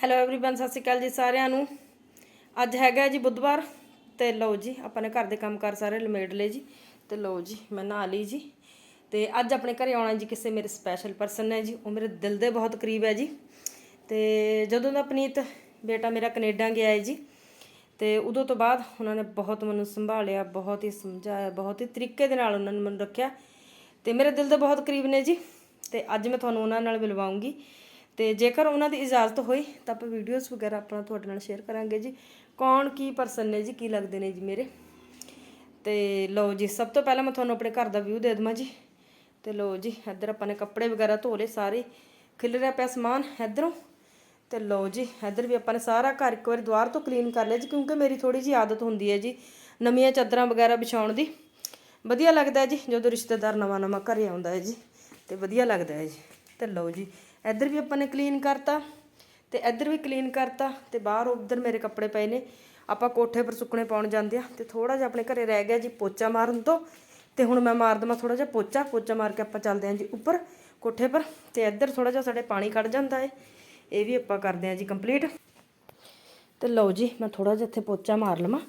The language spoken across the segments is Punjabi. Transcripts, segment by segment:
ਹੈਲੋ एवरीवन ਸਤਿ ਸ਼੍ਰੀ ਅਕਾਲ ਜੀ ਸਾਰਿਆਂ ਨੂੰ ਅੱਜ ਹੈਗਾ ਜੀ ਬੁੱਧਵਾਰ ਤੇ ਲਓ ਜੀ ਆਪਾਂ ਨੇ ਘਰ ਦੇ ਕੰਮਕਾਰ ਸਾਰੇ ਲਮੇਟ ਲਏ ਜੀ ਤੇ ਲਓ ਜੀ ਮੈਂ ਨਹਾ ਲਈ ਜੀ ਤੇ ਅੱਜ ਆਪਣੇ ਘਰੇ ਆਉਣਾ ਜੀ ਕਿਸੇ ਮੇਰੇ ਸਪੈਸ਼ਲ ਪਰਸਨ ਨੇ ਜੀ ਉਹ ਮੇਰੇ ਦਿਲ ਦੇ ਬਹੁਤ ਕਰੀਬ ਹੈ ਜੀ ਤੇ ਜਦੋਂ ਦਾ ਪਨੀਤ ਬੇਟਾ ਮੇਰਾ ਕੈਨੇਡਾ ਗਿਆ ਹੈ ਜੀ ਤੇ ਉਦੋਂ ਤੋਂ ਬਾਅਦ ਉਹਨਾਂ ਨੇ ਬਹੁਤ ਮੈਨੂੰ ਸੰਭਾਲਿਆ ਬਹੁਤ ਹੀ ਸਮਝਾਇਆ ਬਹੁਤ ਹੀ ਤਰੀਕੇ ਦੇ ਨਾਲ ਉਹਨਾਂ ਨੇ ਮੈਨੂੰ ਰੱਖਿਆ ਤੇ ਮੇਰੇ ਦਿਲ ਦੇ ਬਹੁਤ ਕਰੀਬ ਨੇ ਜੀ ਤੇ ਅੱਜ ਮੈਂ ਤੁਹਾਨੂੰ ਉਹਨਾਂ ਨਾਲ ਮਿਲਵਾਉਂਗੀ ਤੇ ਜੇਕਰ ਉਹਨਾਂ ਦੀ ਇਜਾਜ਼ਤ ਹੋਈ, ਤਾਂ ਆਪਾਂ ਵੀਡੀਓਜ਼ ਵਗੈਰਾ ਆਪਣਾ ਤੁਹਾਡੇ ਨਾਲ ਸ਼ੇਅਰ ਕਰਾਂਗੇ ਜੀ। ਕੌਣ ਕੀ ਪਰਸਨ ਨੇ ਜੀ, ਕੀ ਲੱਗਦੇ ਨੇ ਜੀ ਮੇਰੇ? ਤੇ ਲਓ ਜੀ, ਸਭ ਤੋਂ ਪਹਿਲਾਂ ਮੈਂ ਤੁਹਾਨੂੰ ਆਪਣੇ ਘਰ ਦਾ ਵਿਊ ਦੇ ਦਵਾਂ ਜੀ। ਤੇ ਲਓ ਜੀ, ਇੱਧਰ ਆਪਾਂ ਨੇ ਕੱਪੜੇ ਵਗੈਰਾ ਧੋ ਲਏ ਸਾਰੇ। ਖਿਲ ਰਿਹਾ ਪਿਆ ਸਮਾਨ ਇੱਧਰੋਂ। ਤੇ ਲਓ ਜੀ, ਇੱਧਰ ਵੀ ਆਪਾਂ ਨੇ ਸਾਰਾ ਘਰ ਇੱਕ ਵਾਰੀ ਦੁਆਰ ਤੋਂ ਕਲੀਨ ਕਰ ਲਿਆ ਜੀ, ਕਿਉਂਕਿ ਮੇਰੀ ਥੋੜੀ ਜੀ ਆਦਤ ਹੁੰਦੀ ਹੈ ਜੀ ਨਵੀਆਂ ਚਾਦਰਾਂ ਵਗੈਰਾ ਵਿਛਾਉਣ ਦੀ। ਵਧੀਆ ਲੱਗਦਾ ਜੀ, ਜਦੋਂ ਰਿਸ਼ਤੇਦਾਰ ਨਵਾਂ ਨਵਾਂ ਘਰੇ ਆਉਂਦਾ ਹੈ ਜੀ। ਤੇ ਵਧੀਆ ਲੱਗਦਾ ਹੈ ਜੀ। ਤੇ ਲਓ ਜੀ ਇੱਧਰ ਵੀ ਆਪਾਂ ਨੇ ਕਲੀਨ ਕਰਤਾ ਤੇ ਇੱਧਰ ਵੀ ਕਲੀਨ ਕਰਤਾ ਤੇ ਬਾਹਰ ਉੱਧਰ ਮੇਰੇ ਕੱਪੜੇ ਪਏ ਨੇ। ਆਪਾਂ ਕੋਠੇ ਪਰ ਸੁੱਕਣੇ ਪਾਉਣ ਜਾਂਦੇ ਆ ਤੇ ਥੋੜਾ ਜਿਹਾ ਆਪਣੇ ਘਰੇ ਰਹਿ ਗਿਆ ਜੀ ਪੋਚਾ ਮਾਰਨ ਤੋਂ ਤੇ ਹੁਣ ਮੈਂ ਮਾਰ ਦਵਾਂ ਥੋੜਾ ਜਿਹਾ ਪੋਚਾ ਪੋਚਾ ਮਾਰ ਕੇ ਆਪਾਂ ਚੱਲਦੇ ਆਂ ਜੀ ਉੱਪਰ ਕੋਠੇ ਪਰ ਤੇ ਇੱਧਰ ਥੋੜਾ ਜਿਹਾ ਸਾਡੇ ਪਾਣੀ ਕੱਢ ਜਾਂਦਾ ਹੈ। ਇਹ ਵੀ ਆਪਾਂ ਕਰਦੇ ਆਂ ਜੀ ਕੰਪਲੀਟ ਤੇ ਲਓ ਜੀ ਮੈਂ ਥੋੜਾ ਜਿਹਾ ਇੱਥੇ ਪੋਚਾ ਮਾਰ ਲਵਾਂ।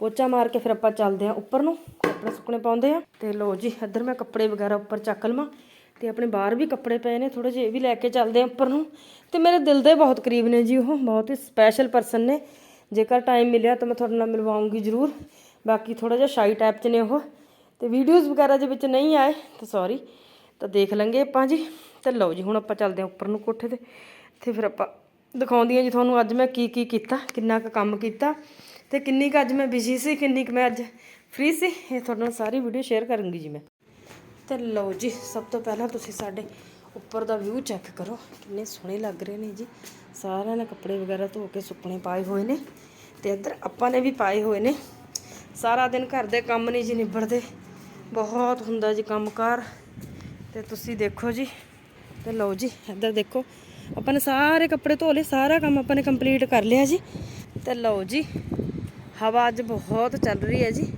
ਪੋਚਾ ਮਾਰ ਕੇ ਫਿਰ ਆਪਾਂ ਚੱਲਦੇ ਆਂ ਉੱਪਰ ਨੂੰ ਕੱਪੜੇ ਸੁੱਕਣੇ ਪਾਉਂਦੇ ਆ ਤੇ ਲਓ ਜੀ ਇੱਧਰ ਮੈਂ ਕੱਪੜੇ ਵਗੈਰਾ ਉੱਪਰ ਚੱਕ ਲਵਾਂ। ਤੇ ਆਪਣੇ ਬਾਹਰ ਵੀ ਕੱਪੜੇ ਪਏ ਨੇ ਥੋੜੇ ਜਿਹੇ ਇਹ ਵੀ ਲੈ ਕੇ ਚੱਲਦੇ ਆਂ ਉੱਪਰ ਨੂੰ। ਤੇ ਮੇਰੇ ਦਿਲ ਦੇ ਬਹੁਤ ਕਰੀਬ ਨੇ ਜੀ ਉਹ, ਬਹੁਤ ਹੀ ਸਪੈਸ਼ਲ ਪਰਸਨ ਨੇ। ਜੇਕਰ ਟਾਈਮ ਮਿਲਿਆ ਤਾਂ ਮੈਂ ਤੁਹਾਡੇ ਨਾਲ ਮਿਲਵਾਉਂਗੀ ਜ਼ਰੂਰ। ਬਾਕੀ ਥੋੜਾ ਜਿਹਾ ਸ਼ਾਈ ਟਾਈਪ 'ਚ ਨੇ ਉਹ। ਤੇ ਵੀਡੀਓਜ਼ ਵਗੈਰਾ ਦੇ ਵਿੱਚ ਨਹੀਂ ਆਏ, ਤਾਂ ਸੌਰੀ ਤਾਂ ਦੇਖ ਲਾਂਗੇ ਆਪਾਂ ਜੀ। ਤੇ ਲਓ ਜੀ, ਹੁਣ ਆਪਾਂ ਚੱਲਦੇ ਆਂ ਉੱਪਰ ਨੂੰ ਕੋਠੇ ਤੇ। ਤੇ ਫਿਰ ਆਪਾਂ ਦਿਖਾਉਂਦੀ ਹਾਂ ਜੀ ਤੁਹਾਨੂੰ ਅੱਜ ਮੈਂ ਕੀ ਕੀ ਕੀਤਾ, ਕਿੰਨਾ ਕੁ ਕੰਮ ਕੀਤਾ। ਤੇ ਕਿੰਨੀ ਕੁ ਅੱਜ ਮੈਂ ਬਿਜ਼ੀ ਸੀ, ਕਿੰਨੀ ਕੁ ਮੈਂ ਅੱਜ ਫ੍ਰੀ ਸੀ। ਇਹ ਤੁਹਾਡੇ ਨਾਲ ਸਾਰੀ ਵੀਡੀਓ ਸ਼ੇਅਰ ਕਰਾਂਗੀ ਜੀ ਮੈਂ। ਤੇ ਲਓ ਜੀ, ਸਭ ਤੋਂ ਪਹਿਲਾਂ ਤੁਸੀਂ ਸਾਡੇ ਉੱਪਰ ਦਾ ਵਿਊ ਚੈੱਕ ਕਰੋ। ਕਿੰਨੇ ਸੋਹਣੇ ਲੱਗ ਰਹੇ ਨੇ ਜੀ। ਸਾਰਿਆਂ ਨੇ ਕੱਪੜੇ ਵਗੈਰਾ ਧੋ ਕੇ ਸੁੱਕਣੇ ਪਾਏ ਹੋਏ ਨੇ ਤੇ ਇੱਧਰ ਆਪਾਂ ਨੇ ਵੀ ਪਾਏ ਹੋਏ ਨੇ। ਸਾਰਾ ਦਿਨ ਘਰ ਦੇ ਕੰਮ ਨਹੀਂ ਜੀ ਨਿਬੜਦੇ। ਬਹੁਤ ਹੁੰਦਾ ਜੀ ਕੰਮਕਾਰ। ਤੇ ਤੁਸੀਂ ਦੇਖੋ ਜੀ, ਤੇ ਲਓ ਜੀ, ਇੱਧਰ ਦੇਖੋ। ਆਪਾਂ ਨੇ ਸਾਰੇ ਕੱਪੜੇ ਧੋ ਲਏ, ਸਾਰਾ ਕੰਮ ਆਪਾਂ ਨੇ ਕੰਪਲੀਟ ਕਰ ਲਿਆ ਜੀ। ਤੇ ਲਓ ਜੀ, ਹਵਾ ਅੱਜ ਬਹੁਤ ਚੱਲ ਰਹੀ ਹੈ ਜੀ।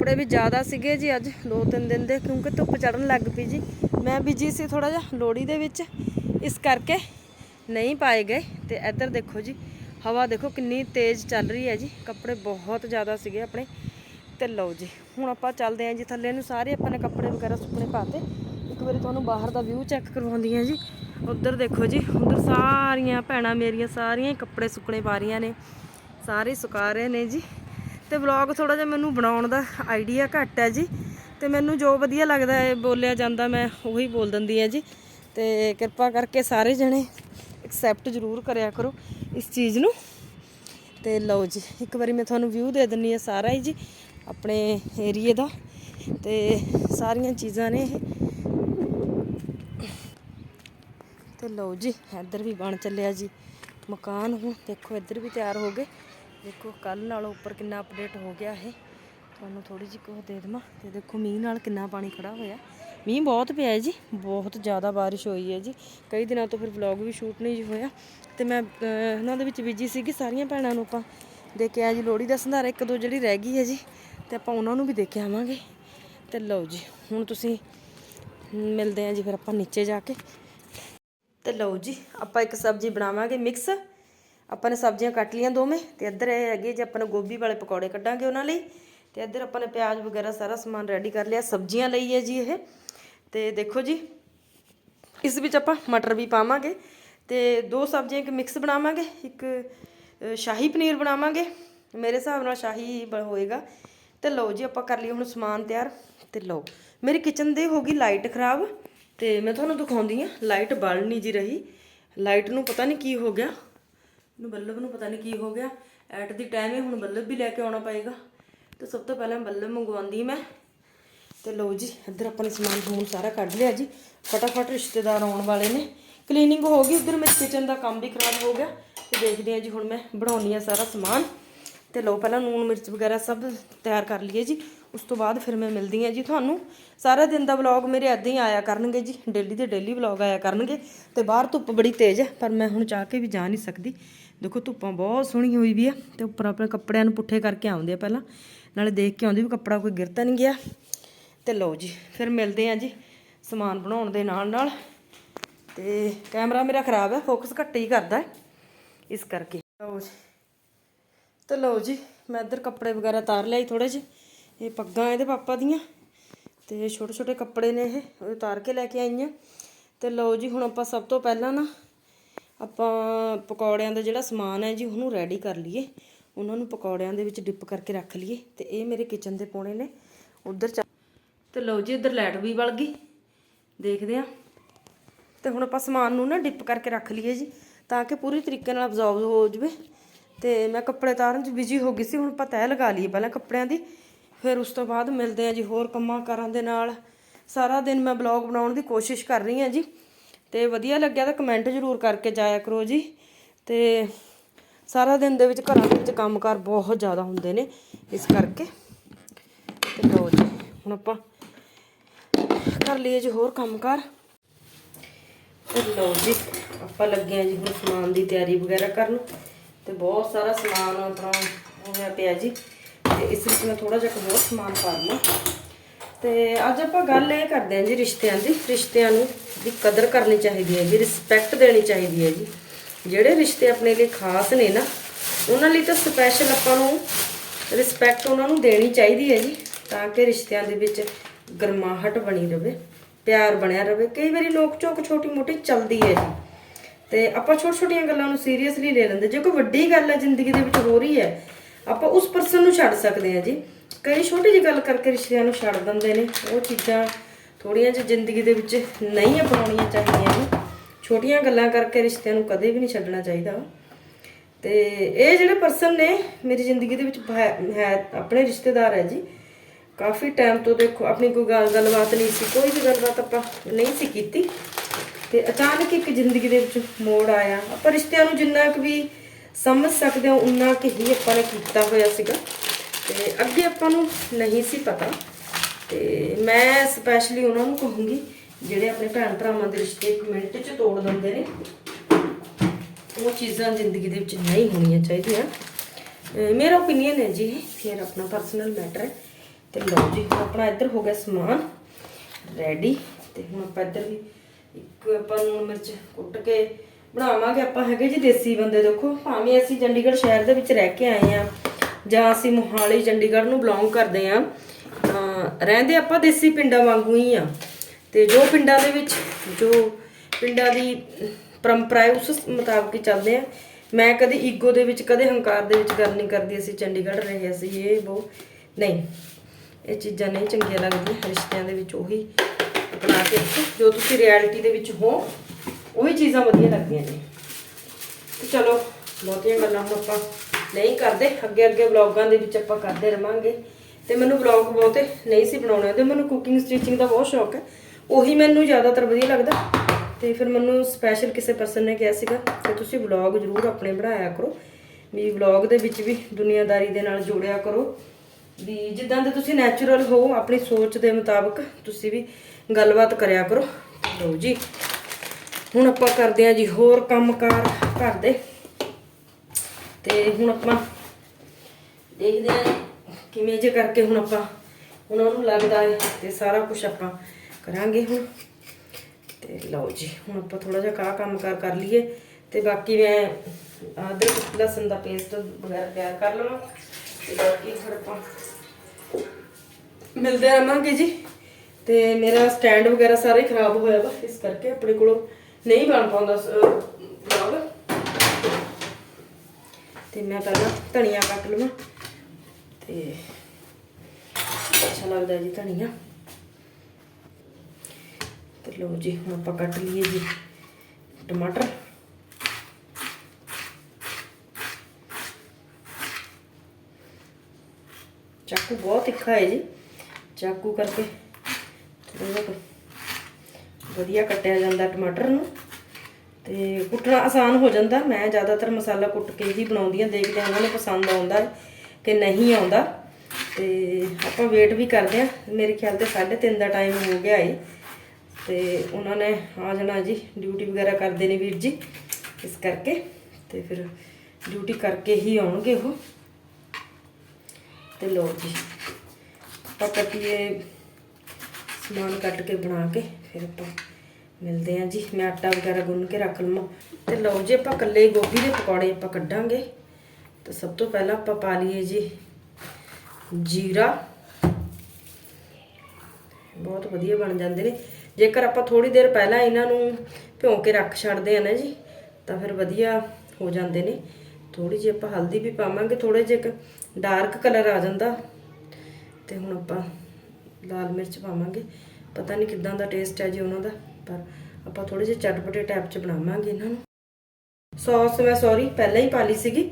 ਕੱਪੜੇ ਵੀ ਜ਼ਿਆਦਾ ਸੀਗੇ ਜੀ ਅੱਜ, ਦੋ ਤਿੰਨ ਦਿਨ ਦੇ, ਕਿਉਂਕਿ ਧੁੱਪ ਚੜਨ ਲੱਗ ਪਈ ਜੀ। ਮੈਂ ਬਿਜ਼ੀ ਸੀ ਥੋੜਾ ਜਿਹਾ ਲੋੜੀ ਦੇ ਵਿੱਚ। ਇਸ ਕਰਕੇ ਨਹੀਂ ਪਾਏ ਗਏ। ਤੇ ਇੱਧਰ ਦੇਖੋ ਜੀ, ਹਵਾ ਦੇਖੋ ਕਿੰਨੀ ਤੇਜ਼ ਚੱਲ ਰਹੀ ਹੈ ਜੀ। ਕੱਪੜੇ ਬਹੁਤ ਜ਼ਿਆਦਾ ਸੀਗੇ ਆਪਣੇ। ਤੇ ਲਓ ਜੀ, ਹੁਣ ਆਪਾਂ ਚੱਲਦੇ ਆਂ ਜੀ ਥੱਲੇ ਨੂੰ। ਸਾਰੇ ਆਪਾਂ ਨੇ ਕੱਪੜੇ ਵਗੈਰਾ ਸੁੱਕਣੇ ਪਾਤੇ। ਇੱਕ ਵਾਰੀ ਤੁਹਾਨੂੰ ਬਾਹਰ ਦਾ ਵਿਊ ਚੈੱਕ ਕਰਵਾਉਂਦੀ ਹਾਂ ਜੀ। ਉੱਧਰ ਦੇਖੋ ਜੀ, ਉੱਧਰ ਸਾਰੀਆਂ ਭੈਣਾਂ ਮੇਰੀਆਂ ਸਾਰੀਆਂ ਹੀ ਕੱਪੜੇ ਸੁੱਕਣੇ ਪਾ ਰਹੀਆਂ ਨੇ। ਸਾਰੇ ਸੁਕਾ ਰਹੇ ਨੇ ਜੀ। ਤੇ ਵਲੌਗ ਥੋੜਾ ਜਿਹਾ ਮੈਨੂੰ ਬਣਾਉਣ ਦਾ ਆਈਡੀਆ ਘੱਟ ਹੈ ਜੀ ਤੇ ਮੈਨੂੰ ਜੋ ਵਧੀਆ ਲੱਗਦਾ ਹੈ ਬੋਲਿਆ ਜਾਂਦਾ ਮੈਂ ਉਹੀ ਬੋਲ ਦਿੰਦੀ ਹਾਂ ਜੀ ਤੇ ਕਿਰਪਾ ਕਰਕੇ ਸਾਰੇ ਜਣੇ ਐਕਸੈਪਟ ਜ਼ਰੂਰ ਕਰਿਆ ਕਰੋ ਇਸ ਚੀਜ਼ ਨੂੰ। ਤੇ ਲਓ ਜੀ, ਇੱਕ ਵਾਰੀ ਮੈਂ ਤੁਹਾਨੂੰ ਵਿਊ ਦੇ ਦਿੰਨੀ ਆ ਸਾਰਾ ਹੀ ਜੀ ਆਪਣੇ ਏਰੀਏ ਦਾ ਤੇ ਸਾਰੀਆਂ ਚੀਜ਼ਾਂ ਨੇ ਇਹ। ਤੇ ਲਓ ਜੀ, ਇੱਧਰ ਵੀ ਬਣ ਚੱਲਿਆ ਜੀ ਮਕਾਨ ਹੁਣ। ਦੇਖੋ, ਇੱਧਰ ਵੀ ਤਿਆਰ ਹੋ ਗਏ। ਦੇਖੋ ਕੱਲ ਨਾਲੋਂ ਉੱਪਰ ਕਿੰਨਾ ਅਪਡੇਟ ਹੋ ਗਿਆ ਇਹ। ਤੁਹਾਨੂੰ ਥੋੜੀ ਜਿਹੀ ਕੋਹ ਦੇ ਦੇਵਾਂ। ਤੇ ਦੇਖੋ, ਮੀਂਹ ਨਾਲ ਕਿੰਨਾ ਪਾਣੀ ਖੜਾ ਹੋਇਆ। ਮੀਂਹ ਬਹੁਤ ਪਿਆ ਹੈ ਜੀ। ਬਹੁਤ ਜ਼ਿਆਦਾ ਬਾਰਿਸ਼ ਹੋਈ ਹੈ ਜੀ। ਕਈ ਦਿਨਾਂ ਤੋਂ ਫਿਰ ਵਲੌਗ ਵੀ ਸ਼ੂਟ ਨਹੀਂ ਹੋਇਆ। ਤੇ ਮੈਂ ਉਹਨਾਂ ਦੇ ਵਿੱਚ ਬਿਜ਼ੀ ਸੀਗੀ ਸਾਰੀਆਂ ਭੈਣਾਂ ਨੂੰ ਆਪਾਂ। ਦੇਖਿਆ ਜੀ, ਲੋਹੜੀ ਦਾ ਸੰਧਾਰਾ ਇੱਕ ਦੋ ਜਿਹੜੀ ਰਹਿ ਗਈ ਹੈ ਜੀ। ਤੇ ਆਪਾਂ ਉਹਨਾਂ ਨੂੰ ਵੀ ਦੇ ਆਵਾਂਗੇ। ਤੇ ਲਓ ਜੀ, ਹੁਣ ਤੁਸੀਂ ਮਿਲਦੇ ਆਂ ਜੀ ਫਿਰ ਆਪਾਂ ਨੀਚੇ ਜਾ ਕੇ। ਤੇ ਲਓ ਜੀ, ਆਪਾਂ ਇੱਕ ਸਬਜ਼ੀ ਬਣਾਵਾਂਗੇ ਮਿਕਸ ਆਪਾਂ ਨੇ ਸਬਜ਼ੀਆਂ ਕੱਟ ਲੀਆਂ ਦੋਵੇਂ ਤੇ ਇੱਧਰ ਇਹ ਹੈਗੇ ਜੀ ਆਪਾਂ ਨੇ ਗੋਭੀ ਵਾਲੇ ਪਕੌੜੇ ਕੱਢਾਂਗੇ ਉਹਨਾਂ ਲਈ ਤੇ ਇੱਧਰ ਆਪਾਂ ਨੇ ਪਿਆਜ਼ ਵਗੈਰਾ ਸਾਰਾ ਸਮਾਨ ਰੈਡੀ ਕਰ ਲਿਆ, ਸਬਜ਼ੀਆਂ ਲਈ ਹੈ ਜੀ ਇਹ। ਤੇ ਦੇਖੋ ਜੀ, ਇਸ ਵਿੱਚ ਆਪਾਂ ਮਟਰ ਵੀ ਪਾਵਾਂਗੇ ਤੇ ਦੋ ਸਬਜ਼ੀਆਂ ਇੱਕ ਮਿਕਸ ਬਣਾਵਾਂਗੇ, ਇੱਕ ਸ਼ਾਹੀ ਪਨੀਰ ਬਣਾਵਾਂਗੇ। ਮੇਰੇ ਹਿਸਾਬ ਨਾਲ ਸ਼ਾਹੀ ਬ- ਹੋਏਗਾ। ਤੇ ਲਓ ਜੀ ਆਪਾਂ ਕਰ ਲਈ ਹੁਣ ਸਮਾਨ ਤਿਆਰ ਤੇ ਲਓ। ਮੇਰੀ ਕਿਚਨ ਦੇ ਹੋ ਗਈ ਲਾਈਟ ਖਰਾਬ ਤੇ ਮੈਂ ਤੁਹਾਨੂੰ ਦਿਖਾਉਂਦੀ ਆ ਲਾਈਟ ਬਲ ਨਹੀਂ ਜੀ ਰਹੀ। ਲਾਈਟ ਨੂੰ ਪਤਾ ਨਹੀਂ ਕੀ ਹੋ ਗਿਆ। ਨੂੰ ਬੱਲਬ ਨੂੰ ਪਤਾ ਨਹੀਂ ਕੀ ਹੋ ਗਿਆ। ਐਟ ਦੀ ਟਾਈਮ ਹੀ ਹੁਣ ਬੱਲਬ ਵੀ ਲੈ ਕੇ ਆਉਣਾ ਪਏਗਾ। ਤੇ ਸਭ ਤੋਂ ਪਹਿਲਾਂ ਬੱਲਬ ਮੰਗਵਾਉਂਦੀ ਮੈਂ। ਤੇ ਲਓ ਜੀ, ਇੱਧਰ ਆਪਾਂ ਨੇ ਸਮਾਨ ਹੁਣ ਸਾਰਾ ਕੱਢ ਲਿਆ ਜੀ। ਫਟਾਫਟ ਰਿਸ਼ਤੇਦਾਰ ਆਉਣ ਵਾਲੇ ਨੇ। ਕਲੀਨਿੰਗ ਹੋ ਗਈ, ਉਧਰ ਮੇਰੇ ਕਿਚਨ ਦਾ ਕੰਮ ਵੀ ਖਰਾਬ ਹੋ ਗਿਆ। ਤੇ ਦੇਖਦੇ ਆ ਜੀ, ਹੁਣ ਮੈਂ ਬਣਾਉਣੀ ਆ ਸਾਰਾ ਸਮਾਨ। ਤੇ ਲਓ, ਪਹਿਲਾਂ ਨੂਨ ਮਿਰਚ ਵਗੈਰਾ ਸਭ ਤਿਆਰ ਕਰ ਲਈਏ ਜੀ। ਉਸ ਤੋਂ ਬਾਅਦ ਫਿਰ ਮੈਂ ਮਿਲਦੀ ਆ ਜੀ ਤੁਹਾਨੂੰ। ਸਾਰਾ ਦਿਨ ਦਾ ਵਲੌਗ ਮੇਰੇ ਐਦਾਂ ਹੀ ਆਇਆ ਕਰਨਗੇ ਜੀ। ਡੇਲੀ ਦੇ ਡੇਲੀ ਵਲੌਗ ਆਇਆ ਕਰਨਗੇ। ਤੇ ਬਾਹਰ ਧੁੱਪ ਬੜੀ ਤੇਜ਼ ਹੈ, ਪਰ ਮੈਂ ਹੁਣ ਚਾਹ ਕੇ ਵੀ ਜਾ ਨਹੀਂ ਸਕਦੀ। ਦੇਖੋ ਧੁੱਪਾਂ ਬਹੁਤ ਸੋਹਣੀ ਹੋਈ ਵੀ ਆ ਤੇ ਉੱਪਰ ਆਪਣੇ ਕੱਪੜਿਆਂ ਨੂੰ ਪੁੱਠੇ ਕਰਕੇ ਆਉਂਦੇ ਆ ਪਹਿਲਾਂ। ਨਾਲੇ ਦੇਖ ਕੇ ਆਉਂਦੀ ਵੀ ਕੱਪੜਾ ਕੋਈ ਗਿਰ ਤਾਂ ਨਹੀਂ ਗਿਆ। ਤੇ ਲਓ ਜੀ, ਫਿਰ ਮਿਲਦੇ ਆ ਜੀ ਸਮਾਨ ਬਣਾਉਣ ਦੇ ਨਾਲ ਨਾਲ। ਤੇ ਕੈਮਰਾ ਮੇਰਾ ਖਰਾਬ ਹੈ ਫੋਕਸ ਘੱਟ ਹੀ ਕਰਦਾ ਇਸ ਕਰਕੇ। ਲਓ ਜੀ। ਤੇ ਲਓ ਜੀ, ਮੈਂ ਇੱਧਰ ਕੱਪੜੇ ਵਗੈਰਾ ਤਾਰ ਲਿਆਈ ਥੋੜੇ ਜਿਹੇ। ਇਹ ਪੱਗਾਂ ਇਹਦੇ ਪਾਪਾ ਦੀਆਂ। ਤੇ ਛੋਟੇ ਛੋਟੇ ਕੱਪੜੇ ਨੇ ਇਹ, ਉਹ ਉਤਾਰ ਕੇ ਲੈ ਕੇ ਆਈਆਂ। ਤੇ ਲਓ ਜੀ, ਹੁਣ ਆਪਾਂ ਸਭ ਤੋਂ ਪਹਿਲਾਂ ਨਾ ਆਪਾਂ ਪਕੌੜਿਆਂ ਦਾ ਜਿਹੜਾ ਸਮਾਨ ਹੈ ਜੀ, ਉਹਨੂੰ ਰੈਡੀ ਕਰ ਲਈਏ। ਉਹਨਾਂ ਨੂੰ ਪਕੌੜਿਆਂ ਦੇ ਵਿੱਚ ਡਿਪ ਕਰਕੇ ਰੱਖ ਲਈਏ। ਤੇ ਇਹ ਮੇਰੇ ਕਿਚਨ ਦੇ ਪੌਣੇ ਨੇ। ਉਧਰ ਚੱਲ ਤੇ ਲਓ ਜੀ ਇੱਧਰ ਲਾਈਟ ਵੀ ਬਲ ਗਈ। ਦੇਖਦੇ ਆ ਤੇ ਹੁਣ ਆਪਾਂ ਸਮਾਨ ਨੂੰ ਨਾ ਡਿਪ ਕਰਕੇ ਰੱਖ ਲਈਏ ਜੀ, ਤਾਂ ਕਿ ਪੂਰੀ ਤਰੀਕੇ ਨਾਲ ਅਬਜ਼ੌਰਬ ਹੋ ਜਾਵੇ। ਤੇ ਮੈਂ ਕੱਪੜੇ ਤਾਰਨ 'ਚ ਬਿਜ਼ੀ ਹੋ ਗਈ ਸੀ, ਹੁਣ ਆਪਾਂ ਤੈਅ ਲਗਾ ਲਈਏ ਪਹਿਲਾਂ ਕੱਪੜਿਆਂ ਦੀ। ਫਿਰ ਉਸ ਤੋਂ ਬਾਅਦ ਮਿਲਦੇ ਆ ਜੀ ਹੋਰ ਕੰਮਾਂ ਕਾਰਾਂ ਦੇ ਨਾਲ। ਸਾਰਾ ਦਿਨ ਮੈਂ ਬਲੌਗ ਬਣਾਉਣ ਦੀ ਕੋਸ਼ਿਸ਼ ਕਰ ਰਹੀ ਹਾਂ ਜੀ। ਤੇ ਵਧੀਆ ਲੱਗਿਆ ਤਾਂ ਕਮੈਂਟ ਜ਼ਰੂਰ ਕਰਕੇ ਜਾਇਆ ਕਰੋ ਜੀ। ਤੇ ਸਾਰਾ ਦਿਨ ਦੇ ਵਿੱਚ ਘਰਾਂ ਦੇ ਵਿੱਚ ਕੰਮਕਾਰ ਬਹੁਤ ਜ਼ਿਆਦਾ ਹੁੰਦੇ ਨੇ ਇਸ ਕਰਕੇ। ਤੇ ਲਓ ਜੀ, ਹੁਣ ਆਪਾਂ ਕਰ ਲਈਏ ਜੀ ਹੋਰ ਕੰਮਕਾਰ। ਤੇ ਲਓ ਜੀ, ਆਪਾਂ ਲੱਗੇ ਆ ਜੀ ਹੁਣ ਸਮਾਨ ਦੀ ਤਿਆਰੀ ਵਗੈਰਾ ਕਰਨ। ਤੇ ਬਹੁਤ ਸਾਰਾ ਸਮਾਨ ਆਪਣਾ ਹੋਇਆ ਪਿਆ ਜੀ। ਤੇ ਇਸ ਵਿੱਚ ਮੈਂ ਥੋੜਾ ਜਿਹਾ ਹੋਰ ਸਮਾਨ ਪਾ ਲਵਾਂ ਤੇ ਅੱਜ ਆਪਾਂ ਗੱਲ ਇਹ ਕਰਦੇ ਹਾਂ ਜੀ ਰਿਸ਼ਤਿਆਂ ਦੀ, ਰਿਸ਼ਤਿਆਂ ਨੂੰ ਦੀ ਕਦਰ ਕਰਨੀ ਚਾਹੀਦੀ ਹੈ ਜੀ ਰਿਸਪੈਕਟ ਦੇਣੀ ਚਾਹੀਦੀ ਹੈ ਜੀ। ਜਿਹੜੇ ਰਿਸ਼ਤੇ ਆਪਣੇ ਲਈ ਖਾਸ ਨੇ ਨਾ, ਉਹਨਾਂ ਲਈ ਤਾਂ ਸਪੈਸ਼ਲ ਆਪਾਂ ਨੂੰ ਰਿਸਪੈਕਟ ਉਹਨਾਂ ਨੂੰ ਦੇਣੀ ਚਾਹੀਦੀ ਹੈ ਜੀ, ਤਾਂ ਕਿ ਰਿਸ਼ਤਿਆਂ ਦੇ ਵਿੱਚ ਗਰਮਾਹਟ ਬਣੀ ਰਵੇ, ਪਿਆਰ ਬਣਿਆ ਰਵੇ। ਕਈ ਵਾਰੀ ਲੋਕ ਝੋਕ ਛੋਟੀ ਮੋਟੀ ਚੱਲਦੀ ਹੈ ਜੀ, ਤੇ ਆਪਾਂ ਛੋਟ ਛੋਟੀਆਂ ਗੱਲਾਂ ਨੂੰ ਸੀਰੀਅਸਲੀ ਲੈ ਲੈਂਦੇ। ਜੇ ਕੋਈ ਵੱਡੀ ਗੱਲ ਹੈ ਜ਼ਿੰਦਗੀ ਦੇ ਵਿੱਚ ਹੋ ਰਹੀ ਹੈ, ਆਪਾਂ ਉਸ ਪਰਸਨ ਨੂੰ ਛੱਡ ਸਕਦੇ ਹਾਂ ਜੀ। ਕਈ ਛੋਟੀ ਜਿਹੀ ਗੱਲ ਕਰਕੇ ਰਿਸ਼ਤਿਆਂ ਨੂੰ ਛੱਡ ਦਿੰਦੇ ਨੇ, ਉਹ ਚੀਜ਼ਾਂ ਥੋੜੀਆਂ ਜਿਹੀ ਜ਼ਿੰਦਗੀ ਦੇ ਵਿੱਚ ਨਹੀਂ ਅਪਣਾਉਣੀਆਂ ਚਾਹੀਦੀਆਂ ਜੀ ਛੋਟੀਆਂ ਗੱਲਾਂ ਕਰਕੇ ਰਿਸ਼ਤਿਆਂ ਨੂੰ ਕਦੇ ਵੀ ਨਹੀਂ ਛੱਡਣਾ ਚਾਹੀਦਾ। ਤੇ ਇਹ ਜਿਹੜੇ ਪਰਸਨ ਨੇ, ਮੇਰੀ ਜ਼ਿੰਦਗੀ ਦੇ ਵਿੱਚ ਹੈ ਆਪਣੇ ਰਿਸ਼ਤੇਦਾਰ ਹੈ ਜੀ। ਕਾਫੀ ਟਾਈਮ ਤੋਂ ਦੇਖੋ, ਆਪਣੀ ਕੋਈ ਗੱਲ, ਗੱਲਬਾਤ ਨਹੀਂ ਸੀ, ਕੋਈ ਵੀ ਗੱਲਬਾਤ ਆਪਾਂ ਨਹੀਂ ਸੀ ਕੀਤੀ। ਤੇ ਅਚਾਨਕ ਇੱਕ ਜ਼ਿੰਦਗੀ ਦੇ ਵਿੱਚ ਮੋੜ ਆਇਆ। ਆਪਾਂ ਰਿਸ਼ਤਿਆਂ ਨੂੰ ਜਿੰਨਾ ਕੁ ਵੀ ਸਮਝ ਸਕਦੇ ਹਾਂ, ਉਨਾ ਕੁ ਹੀ ਆਪਾਂ ਨੇ ਕੀਤਾ ਹੋਇਆ ਸੀਗਾ। ਤੇ ਅੱਗੇ ਆਪਾਂ ਨੂੰ ਨਹੀਂ ਸੀ ਪਤਾ। ਤੇ ਮੈਂ ਸਪੈਸ਼ਲੀ ਉਹਨਾਂ ਨੂੰ ਕਹੂੰਗੀ ਜਿਹੜੇ ਆਪਣੇ ਭੈਣ ਭਰਾਵਾਂ ਦੇ ਰਿਸ਼ਤੇ ਇੱਕ ਮਿੰਟ 'ਚ ਤੋੜ ਦਿੰਦੇ ਨੇ ਉਹ ਚੀਜ਼ਾਂ ਜ਼ਿੰਦਗੀ ਦੇ ਵਿੱਚ ਨਹੀਂ ਹੋਣੀਆਂ ਚਾਹੀਦੀਆਂ। ਮੇਰਾ ਓਪੀਨੀਅਨ ਹੈ ਜੀ ਇਹ, ਫਿਰ ਆਪਣਾ ਪਰਸਨਲ ਮੈਟਰ ਹੈ। ਤੇ ਲਓ ਜੀ ਹੁਣ ਆਪਣਾ ਇੱਧਰ ਹੋ ਗਿਆ ਸਮਾਨ ਰੈਡੀ ਤੇ ਹੁਣ ਆਪਾਂ ਇੱਧਰ ਵੀ ਇੱਕ ਆਪਾਂ ਨੂੰ ਮਿਰਚ ਕੁੱਟ ਕੇ ਬਣਾਵਾਂਗੇ। ਆਪਾਂ ਹੈਗੇ ਜੀ ਦੇਸੀ ਬੰਦੇ ਦੇਖੋ ਭਾਵੇਂ ਅਸੀਂ ਚੰਡੀਗੜ੍ਹ ਸ਼ਹਿਰ ਦੇ ਵਿੱਚ ਰਹਿ ਕੇ ਆਏ ਆ ਜਾਂ ਅਸੀਂ ਮੋਹਾਲੀ ਚੰਡੀਗੜ੍ਹ ਨੂੰ ਬਿਲੋਂਗ ਕਰਦੇ ਆ ਰਹਿੰਦੇ ਆਪਾਂ ਦੇਸੀ ਪਿੰਡਾਂ ਵਾਂਗੂ ਹੀ ਆ। ਤੇ ਜੋ ਪਿੰਡਾਂ ਦੇ ਵਿੱਚ, ਜੋ ਪਿੰਡਾਂ ਦੀ ਪਰੰਪਰਾ ਹੈ, ਉਸ ਮੁਤਾਬਕ ਹੀ ਚੱਲਦੇ ਆ। ਮੈਂ ਕਦੇ ਈਗੋ ਦੇ ਵਿੱਚ, ਕਦੇ ਹੰਕਾਰ ਦੇ ਵਿੱਚ ਗੱਲ ਨਹੀਂ ਕਰਦੀ। ਅਸੀਂ ਚੰਡੀਗੜ੍ਹ ਰਹੇ ਅਸੀਂ ਇਹ ਉਹ ਨਹੀਂ, ਇਹ ਚੀਜ਼ਾਂ ਨਹੀਂ ਚੰਗੀਆਂ ਲੱਗਦੀਆਂ। ਰਿਸ਼ਤਿਆਂ ਦੇ ਵਿੱਚ ਉਹੀ ਅਪਣਾ ਕੇ ਜੋ ਤੁਸੀਂ ਰਿਐਲਿਟੀ ਦੇ ਵਿੱਚ ਹੋ, ਉਹੀ ਚੀਜ਼ਾਂ ਵਧੀਆ ਲੱਗਦੀਆਂ ਨੇ। ਤੇ ਚਲੋ, ਬਹੁਤੀਆਂ ਗੱਲਾਂ ਹੁਣ ਆਪਾਂ ਨਹੀਂ ਕਰਦੇ। ਅੱਗੇ ਅੱਗੇ ਵਲੌਗਾਂ ਦੇ ਵਿੱਚ ਆਪਾਂ ਕਰਦੇ ਰਵਾਂਗੇ। ਤੇ ਮੈਨੂੰ ਵਲੌਗ ਬਹੁਤੇ ਨਹੀਂ ਸੀ ਬਣਾਉਣੇ, ਤੇ ਮੈਨੂੰ ਕੁਕਿੰਗ ਸਟਿਚਿੰਗ ਦਾ ਬਹੁਤ ਸ਼ੌਕ ਹੈ। ਉਹੀ ਮੈਨੂੰ ਜ਼ਿਆਦਾਤਰ ਵਧੀਆ ਲੱਗਦਾ। ਤੇ ਫਿਰ ਮੈਨੂੰ ਸਪੈਸ਼ਲ ਕਿਸੇ ਪਰਸਨ ਨੇ ਕਿਹਾ ਸੀਗਾ, ਕਿ ਤੁਸੀਂ ਵਲੌਗ ਜ਼ਰੂਰ ਆਪਣੇ ਬਣਾਇਆ ਕਰੋ। ਵੀ ਵਲੌਗ ਦੇ ਵਿੱਚ ਵੀ ਦੁਨੀਆਦਾਰੀ ਦੇ ਨਾਲ ਜੋੜਿਆ ਕਰੋ। ਵੀ ਜਿੱਦਾਂ ਦੇ ਤੁਸੀਂ ਨੈਚੁਰਲ ਹੋ, ਆਪਣੀ ਸੋਚ ਦੇ ਮੁਤਾਬਕ ਤੁਸੀਂ ਵੀ ਗੱਲਬਾਤ ਕਰਿਆ ਕਰੋ। ਲਓ ਜੀ, ਹੁਣ ਆਪਾਂ ਕਰਦੇ ਹਾਂ ਜੀ ਹੋਰ ਕੰਮਕਾਰ ਘਰ ਦੇ। ਤੇ ਹੁਣ ਆਪਾਂ ਦੇਖਦੇ ਹਾਂ ਕਿਵੇਂ ਜੇ ਕਰਕੇ ਹੁਣ ਆਪਾਂ ਉਹਨਾਂ ਨੂੰ ਲੱਗਦਾ ਹੈ ਤੇ ਸਾਰਾ ਕੁਝ ਆਪਾਂ ਕਰਾਂਗੇ ਹੁਣ। ਤੇ ਲਓ ਜੀ, ਹੁਣ ਆਪਾਂ ਥੋੜਾ ਜਿਹਾ ਕਾਹ ਕੰਮ ਕਰ ਕਰ ਲਈਏ ਤੇ ਬਾਕੀ ਮੈਂ ਅਦਰਕ ਲਸਣ ਦਾ ਪੇਸਟ ਵਗੈਰਾ ਤਿਆਰ ਕਰ ਲਵਾਂ ਤੇ ਬਾਕੀ ਫਿਰ ਆਪਾਂ ਮਿਲਦੇ ਰਹਾਂਗੇ ਜੀ। ਤੇ ਮੇਰਾ ਸਟੈਂਡ ਵਗੈਰਾ ਸਾਰਾ ਹੀ ਖਰਾਬ ਹੋਇਆ ਵਾ, ਇਸ ਕਰਕੇ ਆਪਣੇ ਕੋਲੋਂ ਨਹੀਂ ਬਣ ਪਾਉਂਦਾ ਵਲੌਗ ਤੇ ਮੈਂ ਪਹਿਲਾਂ ਧਨੀਆ ਕੱਟ ਲਵਾਂ। ਤੇ ਅੱਛਾ ਲੱਗਦਾ ਜੀ ਧਨੀਆ। ਤੇ ਲਓ ਜੀ, ਹੁਣ ਆਪਾਂ ਕੱਟ ਲਈਏ ਜੀ ਟਮਾਟਰ। ਚਾਕੂ ਬਹੁਤ ਤਿੱਖਾ ਹੈ ਜੀ। ਚਾਕੂ ਕਰਕੇ ਥੋੜਾ ਵਧੀਆ ਕੱਟਿਆ ਜਾਂਦਾ ਟਮਾਟਰ ਨੂੰ। ਤੇ ਕੁੱਟਣਾ ਆਸਾਨ ਹੋ ਜਾਂਦਾ। ਮੈਂ ਜ਼ਿਆਦਾਤਰ ਮਸਾਲਾ ਕੁੱਟ ਕੇ ਹੀ ਬਣਾਉਂਦੀ ਹਾਂ। ਦੇਖਦੇ ਹਾਂ ਉਹਨਾਂ ਨੂੰ ਪਸੰਦ ਆਉਂਦਾ ਹੈ। ਕਿ ਨਹੀਂ ਆਉਂਦਾ। ਤੇ ਆਪਾਂ ਵੇਟ ਵੀ ਕਰਦੇ ਹਾਂ। ਮੇਰੇ ਖਿਆਲ ਤੇ 3:30 ਦਾ ਟਾਈਮ ਹੋ ਗਿਆ ਏ। ਤੇ ਉਹਨਾਂ ਨੇ ਆ ਜਾਣਾ ਜੀ ਡਿਊਟੀ ਵਗੈਰਾ ਕਰਦੇ ਨੇ ਵੀਰ ਜੀ। ਇਸ ਕਰਕੇ ਤੇ ਫਿਰ ਡਿਊਟੀ ਕਰਕੇ ਹੀ ਆਉਣਗੇ ਉਹ। ਤੇ ਲੋ ਜੀ, ਆਪਾਂ ਕੱਟੀਏ ਸਮਾਨ ਕੱਟ ਕੇ ਬਣਾ ਕੇ, ਫਿਰ ਆਪਾਂ ਮਿਲਦੇ ਆ ਜੀ। ਮੈਂ ਆਟਾ ਵਗੈਰਾ ਗੁੰਨ ਕੇ ਰੱਖ ਲਵਾਂ। ਤੇ ਲਓ ਜੀ, ਆਪਾਂ ਕੱਲੇ ਗੋਭੀ ਦੇ ਪਕੌੜੇ ਆਪਾਂ ਕੱਢਾਂਗੇ। ਤਾਂ ਸਭ ਤੋਂ ਪਹਿਲਾਂ ਆਪਾਂ ਪਾ ਲਈਏ ਜੀ ਜੀਰਾ। ਬਹੁਤ ਵਧੀਆ ਬਣ ਜਾਂਦੇ ਨੇ। ਜੇਕਰ ਆਪਾਂ ਥੋੜੀ ਦੇਰ ਪਹਿਲਾਂ ਇਹਨਾਂ ਨੂੰ ਭਿਉਂ ਕੇ ਰੱਖ ਛੱਡਦੇ ਆ ਨਾ ਜੀ, ਤਾਂ ਫਿਰ ਵਧੀਆ ਹੋ ਜਾਂਦੇ ਨੇ। ਥੋੜੀ ਜਿਹੀ ਆਪਾਂ ਹਲਦੀ ਵੀ ਪਾਵਾਂਗੇ ਥੋੜੇ ਜਿਹਾ ਡਾਰਕ ਕਲਰ ਆ ਜਾਂਦਾ। ਤੇ ਹੁਣ ਆਪਾਂ ਲਾਲ ਮਿਰਚ ਪਾਵਾਂਗੇ। ਪਤਾ ਨਹੀਂ ਕਿਦਾਂ ਦਾ ਟੇਸਟ ਹੈ ਜੀ ਉਹਨਾਂ ਦਾ, ਪਰ ਆਪਾਂ ਥੋੜੇ ਜਿਹੇ ਚਟਪਟੇ ਟਾਈਪ ਚ ਬਣਾਵਾਂਗੇ ਇਹਨਾਂ ਨੂੰ। ਸੌਸ ਮੈਂ ਸੌਰੀ ਪਹਿਲਾਂ ਹੀ ਪਾ ਲਈ ਸੀਗੀ।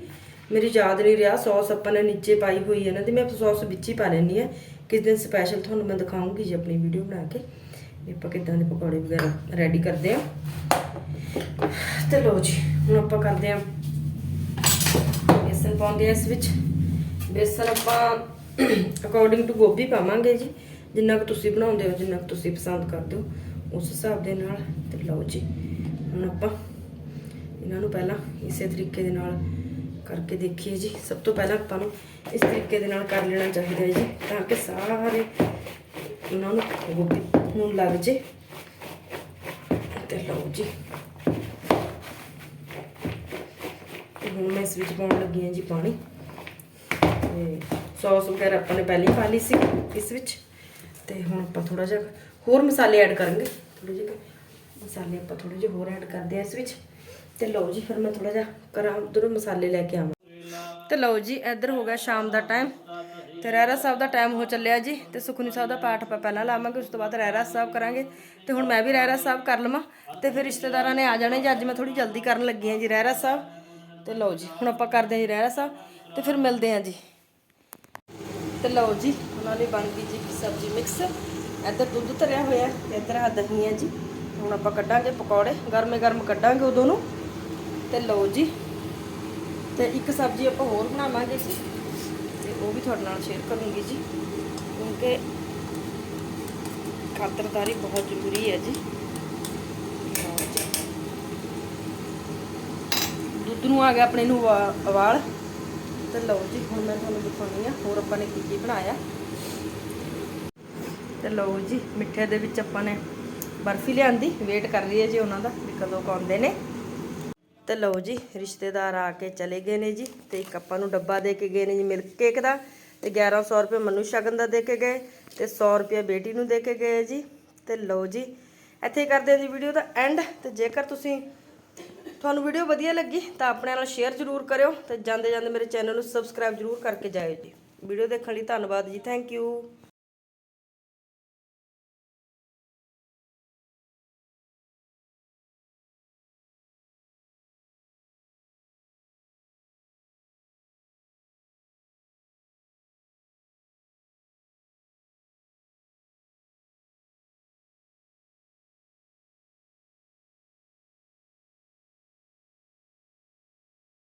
ਮੇਰੀ ਯਾਦ ਨਹੀਂ ਰਿਹਾ, ਸੌਸ ਆਪਾਂ ਨੇ ਨੀਚੇ ਪਾਈ ਹੋਈ ਹੈ ਨਾ, ਤੇ ਮੈਂ ਸੌਸ ਵਿੱਚ ਹੀ ਪਾ ਲੈਣੀ ਹੈ। ਕਿਸ ਦਿਨ ਸਪੈਸ਼ਲ ਤੁਹਾਨੂੰ ਮੈਂ ਦਿਖਾਉਂਗੀ ਜੀ ਆਪਣੀ ਵੀਡੀਓ ਬਣਾ ਕੇ। ਵੀ ਆਪਾਂ ਕਿਦਾਂ ਦੇ ਪਕੌੜੇ ਵਗੈਰਾ ਰੈਡੀ ਕਰਦੇ ਆ ਤੇ ਲਓ ਜੀ, ਹੁਣ ਆਪਾਂ ਕਰਦੇ ਆ ਬੇਸਨ ਪਾਉਂਦੇ ਆ ਇਸ ਵਿੱਚ। ਬੇਸਨ ਆਪਾਂ ਅਕੋਰਡਿੰਗ ਟੂ ਗੋਭੀ ਪਾਵਾਂਗੇ ਜੀ। ਜਿੰਨਾ ਕੁ ਤੁਸੀਂ ਬਣਾਉਂਦੇ ਹੋ, ਜਿੰਨਾ ਕੁ ਤੁਸੀਂ ਪਸੰਦ ਕਰਦੇ ਹੋ, ਉਸ ਹਿਸਾਬ ਦੇ ਨਾਲ। ਤੇ ਲਓ ਜੀ, ਹੁਣ ਆਪਾਂ ਇਹਨਾਂ ਨੂੰ ਪਹਿਲਾਂ ਇਸੇ ਤਰੀਕੇ ਦੇ ਨਾਲ ਕਰਕੇ ਦੇਖੀਏ ਜੀ। ਸਭ ਤੋਂ ਪਹਿਲਾਂ ਆਪਾਂ ਨੂੰ ਇਸ ਤਰੀਕੇ ਦੇ ਨਾਲ ਕਰ ਲੈਣਾ ਚਾਹੀਦਾ ਹੈ ਜੀ, ਤਾਂ ਕਿ ਸਾਰੇ ਉਹਨਾਂ ਨੂੰ ਗੋਭੀ ਨੂੰ ਲੱਗ ਜੇ। ਤੇ ਲਓ ਜੀ। ਤੇ ਹੁਣ ਮੈਂ ਇਸ ਵਿੱਚ ਪਾਉਣ ਲੱਗੀ ਹਾਂ ਜੀ ਪਾਣੀ। ਤੇ ਸੌਸ ਵਗੈਰਾ ਆਪਾਂ ਨੇ ਪਹਿਲਾਂ ਹੀ ਪਾ ਲਈ ਸੀ ਇਸ ਵਿੱਚ। ਤੇ ਹੁਣ ਆਪਾਂ ਥੋੜਾ ਜਿਹਾ ਹੋਰ ਮਸਾਲੇ ਐਡ ਕਰਾਂਗੇ। ਥੋੜੇ ਜਿਹੇ ਮਸਾਲੇ ਆਪਾਂ ਥੋੜੇ ਜਿਹੇ ਹੋਰ ਐਡ ਕਰਦੇ ਆ ਇਸ ਵਿੱਚ। ਤੇ ਲਓ ਜੀ, ਫਿਰ ਮੈਂ ਥੋੜਾ ਜਿਹਾ ਕਰਾਂ, ਉਧਰੋਂ ਮਸਾਲੇ ਲੈ ਕੇ ਆਵਾਂ। ਤੇ ਲਓ ਜੀ, ਇੱਧਰ ਹੋ ਗਿਆ ਸ਼ਾਮ ਦਾ ਟਾਈਮ ਤੇ ਰਹਿਰਾ ਸਾਹਿਬ ਦਾ ਟਾਈਮ ਹੋ ਚੱਲਿਆ ਜੀ, ਤੇ ਸੁਖਨੀ ਸਾਹਿਬ ਦਾ ਪਾਠ ਆਪਾਂ ਪਹਿਲਾਂ ਲਾਵਾਂਗੇ, ਉਸ ਤੋਂ ਬਾਅਦ ਰਹਿਰਾ ਸਾਹਿਬ ਕਰਾਂਗੇ। ਤੇ ਹੁਣ ਮੈਂ ਵੀ ਰਹਿਰਾ ਸਾਹਿਬ ਕਰ ਲਵਾਂ, ਤੇ ਫਿਰ ਰਿਸ਼ਤੇਦਾਰਾਂ ਨੇ ਆ ਜਾਣੇ ਜੀ, ਅੱਜ ਮੈਂ ਥੋੜੀ ਜਲਦੀ ਕਰਨ ਲੱਗੀ ਹਾਂ ਜੀ ਰਹਿਰਾ ਸਾਹਿਬ। ਤੇ ਲਓ ਜੀ, ਹੁਣ ਆਪਾਂ ਕਰਦੇ ਹਾਂ ਜੀ ਰਹਿਰਾ ਸਾਹਿਬ, ਤੇ ਫਿਰ ਮਿਲਦੇ ਹਾਂ ਜੀ। ਤੇ ਲਓ ਜੀ, ਉਹਨਾਂ ਲਈ ਬਣ ਗਈ ਜੀ ਸਬਜ਼ੀ ਮਿਕਸ ਇੱਧਰ ਦੁੱਧ ਧਰਿਆ ਹੋਇਆ ਤੇ ਇੱਧਰ ਆ ਦਹੀਂ ਹੈ ਜੀ। ਹੁਣ ਆਪਾਂ ਕੱਢਾਂਗੇ ਪਕੌੜੇ ਗਰਮੇ ਗਰਮ ਕੱਢਾਂਗੇ ਉਦੋਂ ਨੂੰ। ਤੇ ਲਓ ਜੀ। ਤੇ ਇੱਕ ਸਬਜ਼ੀ ਆਪਾਂ ਹੋਰ ਬਣਾਵਾਂਗੇ ਜੀ। ਤੇ ਉਹ ਵੀ ਤੁਹਾਡੇ ਨਾਲ ਸ਼ੇਅਰ ਕਰੂੰਗੀ ਜੀ। ਕਿਉਂਕਿ ਖਾਤਰਦਾਰੀ ਬਹੁਤ ਜ਼ਰੂਰੀ ਹੈ ਜੀ। ਦੁੱਧ ਨੂੰ ਆ ਗਿਆ ਆਪਣੇ ਨੂੰ ਉਵਾ- ਉਬਾਲ ਤੇ ਲਓ ਜੀ, ਹੁਣ ਮੈਂ ਤੁਹਾਨੂੰ ਦਿਖਾਉਣੀ ਆ, ਹੋਰ ਆਪਾਂ ਨੇ ਕੀ ਕੀ ਬਣਾਇਆ। ਤੇ ਲਓ ਜੀ, ਮਿੱਠੇ ਦੇ ਵਿੱਚ ਆਪਾਂ ਨੇ ਬਰਫੀ ਲਿਆਂਦੀ। ਵੇਟ ਕਰ ਰਹੀ ਹੈ ਜੀ ਉਹਨਾਂ ਦਾ ਵੀ ਕਦੋਂ ਕੁ ਆਉਂਦੇ ਨੇ। ਤੇ ਲਓ ਜੀ, ਰਿਸ਼ਤੇਦਾਰ ਆ ਕੇ ਚਲੇ ਗਏ ਨੇ ਜੀ, ਤੇ ਇੱਕ ਆਪਾਂ ਨੂੰ ਡੱਬਾ ਦੇ ਕੇ ਗਏ ਨੇ ਜੀ ਮਿਲਕ ਕੇਕ ਦਾ, ਤੇ 1100 ਰੁਪਏ ਮਨੂ ਸ਼ਗਨ ਦਾ ਦੇ ਕੇ ਗਏ, ਤੇ 100 ਰੁਪਏ ਬੇਟੀ ਨੂੰ ਦੇ ਕੇ ਗਏ ਜੀ, ਤੇ ਲਓ ਜੀ, ਇੱਥੇ ਕਰਦੇ ਹਾਂ ਜੀ ਵੀਡੀਓ ਦਾ ਐਂਡ ਤੇ ਜੇਕਰ ਤੁਸੀਂ ਤੁਹਾਨੂੰ ਵੀਡੀਓ ਵਧੀਆ ਲੱਗੀ, ਤਾਂ ਆਪਣੇ ਨਾਲ ਸ਼ੇਅਰ ਜ਼ਰੂਰ ਕਰਿਓ, ਤੇ ਜਾਂਦੇ ਜਾਂਦੇ ਮੇਰੇ ਚੈਨਲ ਨੂੰ ਸਬਸਕ੍ਰਾਈਬ ਜ਼ਰੂਰ ਕਰਕੇ ਜਾਇਓ ਜੀ। ਵੀਡੀਓ ਦੇਖਣ ਲਈ ਧੰਨਵਾਦ ਜੀ ਥੈਂਕ ਯੂ